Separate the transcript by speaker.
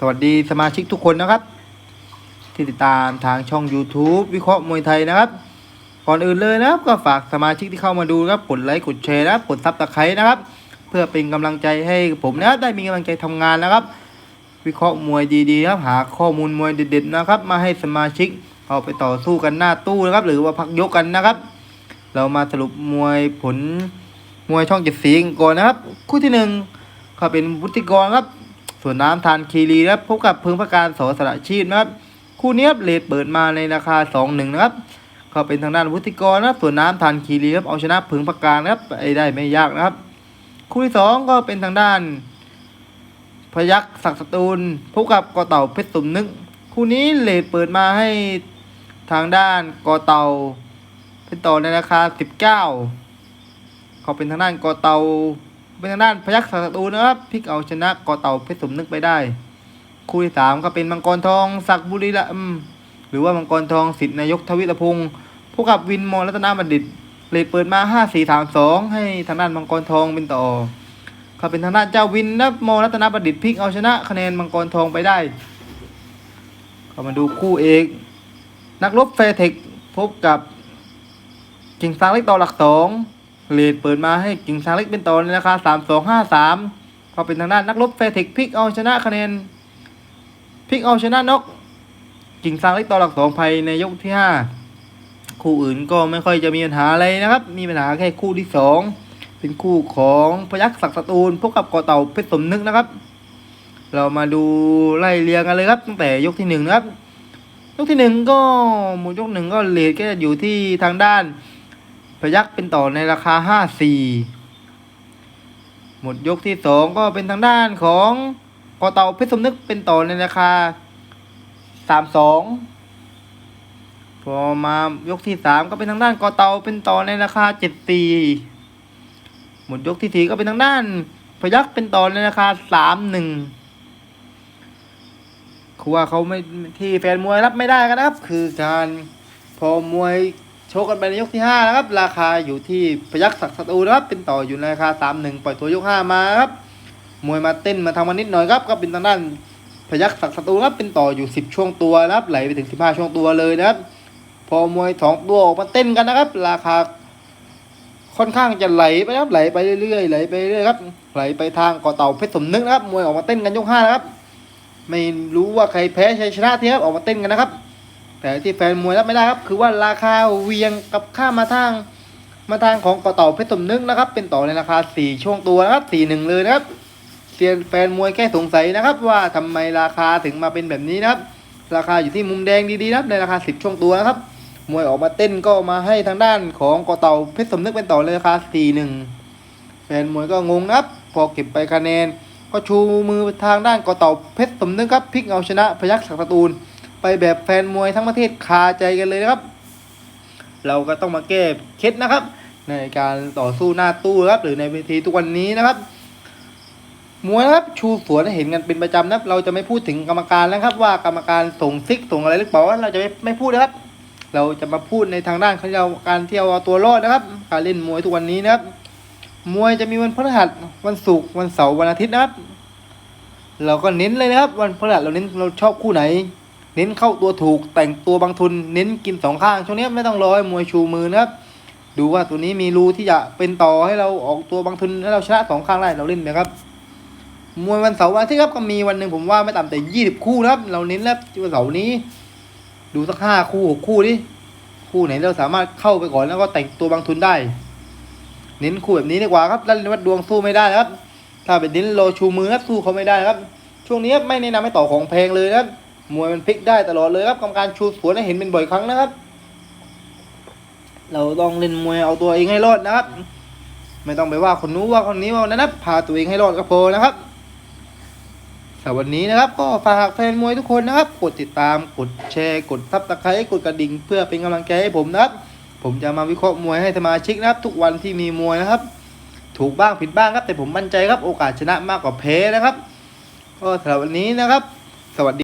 Speaker 1: สวัสดีสมาชิกทุกคนนะครับ ที่ติดตามทางช่อง YouTube วิเคราะห์มวยไทยนะครับก่อนอื่นเลยนะครับก็ฝากสมาชิกที่เข้ามาดูนะครับกดไลค์กดแชร์นะครับกดซับสไครต์นะครับ เพื่อเป็นกำลังใจให้ผมนะครับได้มีกำลังใจทำงานนะครับ วิเคราะห์มวยดีๆนะครับหาข้อมูลมวยเด็ดๆนะครับ มาให้สมาชิกเอาไปต่อสู้กันหน้าตู้นะครับ หรือว่าพักยกกันนะครับ เรามาสรุปมวยผลมวยช่องเจ็ดสีกันก่อนนะครับ คู่ที่หนึ่งก็เป็นวุฒิกรครับ ส่วนน้ำทานคีรีนะครับพบกับพึงพระการสอสระชีพนะครับคู่นี้ครับเลทเปิดมาในราคาสองหนึ่งนะครับก็เป็นทางด้านวุฒิกรนะครับ ส่วนน้ำทานคีรีครับเอาชนะพึงพระการนะครับไปได้ไม่ยากนะครับ คู่ที่สองก็เป็นทางด้าน พยักษ์ศักดิ์สตูลพบกับกอเต่าเพชรสมนึกคู่นี้เลทเปิดมาให้ทางด้านกอเต่าเป็นต่อในราคาสิบเก้าเขาเป็นทางด้านกอเต่า เป็นทางด้านพยักศักดิ์ตูนะครับพลิกเอาชนะกอเต่าเพชรสมนึกไปได้ คู่ที่สามก็เป็นมังกรทองศักดิ์บุรีรัมหรือว่ามังกรทองสิทธินายกทวิตพงศ์พบกับวินมอรัตนาบัณฑิตเลทเปิดมาห้าสี่สามสองให้ทางด้านมังกรทองเป็นต่อก็เป็นทางด้านเจ้าวินนะโมรัตนประดิษฐ์พลิกเอาชนะคะแนนมังกรทองไปได้ก็มาดูคู่เอกนักรบแฟเทคพบกับกิ่งซางเล็กต่อหลักสอง เลดเปิดมาให้กิ่งซางเล็กเป็นต่อในราคาสามสองห้าสามก็เป็นทางด้านนักรบแฟเทคพิกเอาชนะคะแนนพิกเอาชนะนกกิ่งซางเล็กต่อหลักสองภายในยกที่ห้าคู่อื่นก็ไม่ค่อยจะมีปัญหาอะไรนะครับ มีปัญหาแค่คู่ที่สองเป็นคู่ของพยักศักดิ์สตูลพบกับกอเต่าเพชรสมนึกนะครับ เรามาดูไล่เรียงกันเลยครับ ตั้งแต่ยกที่หนึ่งนะครับ ยกที่หนึ่งก็หมดยกหนึ่งก็เลทก็จะอยู่ที่ทางด้าน พยักเป็นต่อในราคาห้าสี่หมดยกที่สองก็เป็นทางด้านของกอเตาเพชรสมนึกเป็นต่อในราคาสามสองพอมายกที่สามก็เป็นทางด้านกอเตาเป็นต่อในราคาเจ็ดสี่หมดยกที่สี่ก็เป็นทางด้านพยักเป็นต่อในราคาสามหนึ่งคือว่าเขาไม่ที่แฟนมวยรับไม่ได้กันนะครับ คือการพอมวย โชกกันไปในยกที่ห้านะครับ ราคาอยู่ที่พยักศักดิ์สตูนะครับ เป็นต่ออยู่ในราคาสามหนึ่งปล่อยตัวยกห้ามาครับ มวยมาเต้นมาทำมานิดหน่อยครับ ก็เป็นทางด้านพยักศักดิ์สตูครับ เป็นต่ออยู่สิบช่วงตัวนะครับ ไหลไปถึงสิบห้าช่วงตัวเลยนะครับ พอมวยสองตัวออกมาเต้นกันนะครับ ราคาค่อนข้างจะไหลไปนะครับ ไหลไปเรื่อยๆ ไหลไปเรื่อยครับ ไหลไปทางเกาะเต่าเพชรสมนึกนะครับ มวยออกมาเต้นกันยกห้านะครับ ไม่รู้ว่าใครแพ้ใครชนะทีครับ ออกมาเต้นกันนะครับ แต่ที่แฟนมวยรับไม่ได้ครับ คือว่าราคาเวียงกับข้ามาทางมาทางของกาะเต่าเพชรสมนึกนะครับ เป็นต่อในราคาสี่ช่วงตัวนะครับสี่หนึ่งเลยนะครับเซียนแฟนมวยแค่สงสัยนะครับ ว่าทำไมราคาถึงมาเป็นแบบนี้นะครับ ราคาอยู่ที่มุมแดงดีๆนะครับในราคาสิบช่วงตัวนะครับ มวยออกมาเต้นก็มาให้ทางด้านของกอเต่าเพชรสมนึกเป็นต่อเลยราคาสี่หนึ่งแฟนมวยก็งงนะครับ พอเก็บไปคะแนน ก็ชูมือทางด้านกอเต่าเพชรสมนึกครับพลิกเอาชนะพยัคฆ์ศักดิ์ตูล ไปแบบแฟนมวยทั้งประเทศคาใจกันเลยนะครับ เราก็ต้องมาแก้เคล็ดนะครับ ในการต่อสู้หน้าตู้ครับ หรือในเวทีทุกวันนี้นะครับมวยนะครับชูสวนเห็นกันเป็นประจำนะครับเราจะไม่พูดถึงกรรมการแล้วครับ ว่ากรรมการส่งซิกส่งอะไรหรือเปล่าเราจะไม่ไม่พูดนะครับ เราจะมาพูดในทางด้านของเราการเที่เอาตัวรอดนะครับ การเล่นมวยทุกวันนี้นะครับ มวยจะมีวันพฤหัสวันศุกร์วันเสาร์วันอาทิตย์นะครับ เราก็เน้นเลยนะครับ วันพฤหัสเราเน้นเราชอบคู่ไหน เน้นเข้าตัวถูกแต่งตัวบางทุนเน้นกินสองข้างช่วงนี้ไม่ต้องรอให้มวยชูมือนะครับดูว่าตัวนี้มีรูที่จะเป็นต่อให้เราออกตัวบางทุนให้เราชนะสองข้างได้เราเล่นนะครับมวยวันเสาร์วันที่ครับก็มีวันหนึ่งผมว่าไม่ต่ำแต่ยี่สิบคู่นะครับ เราเน้นแล้ววันเสาร์นี้ ดูสักห้าคู่หกคู่ดิคู่ไหนเราสามารถเข้าไปก่อนแล้วก็แต่งตัวบางทุนได้ เน้นคู่แบบนี้ดีกว่าครับแล้ววัดดวงสู้ไม่ได้ครับ ถ้าเป็นเน้นโลชูมือครับสู้เขาไม่ได้ครับ ช่วงนี้ไม่แนะนำให้ต่อของแพงเลยนะครับ มวยมันพลิกได้ตลอดเลยครับกรรมการชูสวนให้เห็นเป็นบ่อยครั้งนะครับ เราต้องเล่นมวยเอาตัวเองให้รอดนะครับ ไม่ต้องไปว่าคนนู้นว่าคนนี้ว่านั้นนะพาตัวเองให้รอดก็พอนะครับสำหรับวันนี้นะครับก็ฝากแฟนมวยทุกคนนะครับ กดติดตามกดแชร์ กดซับสไครต์กดกระดิ่ง เพื่อเป็นกำลังใจให้ผมนะครับ ผมจะมาวิเคราะห์มวยให้สมาชิกนะครับ ทุกวันที่มีมวยนะครับ ถูกบ้างผิดบ้างครับ แต่ผมมั่นใจครับโอกาสชนะมากกว่าแพ้นะครับ ก็สำหรับวันนี้นะครับ สวัสดี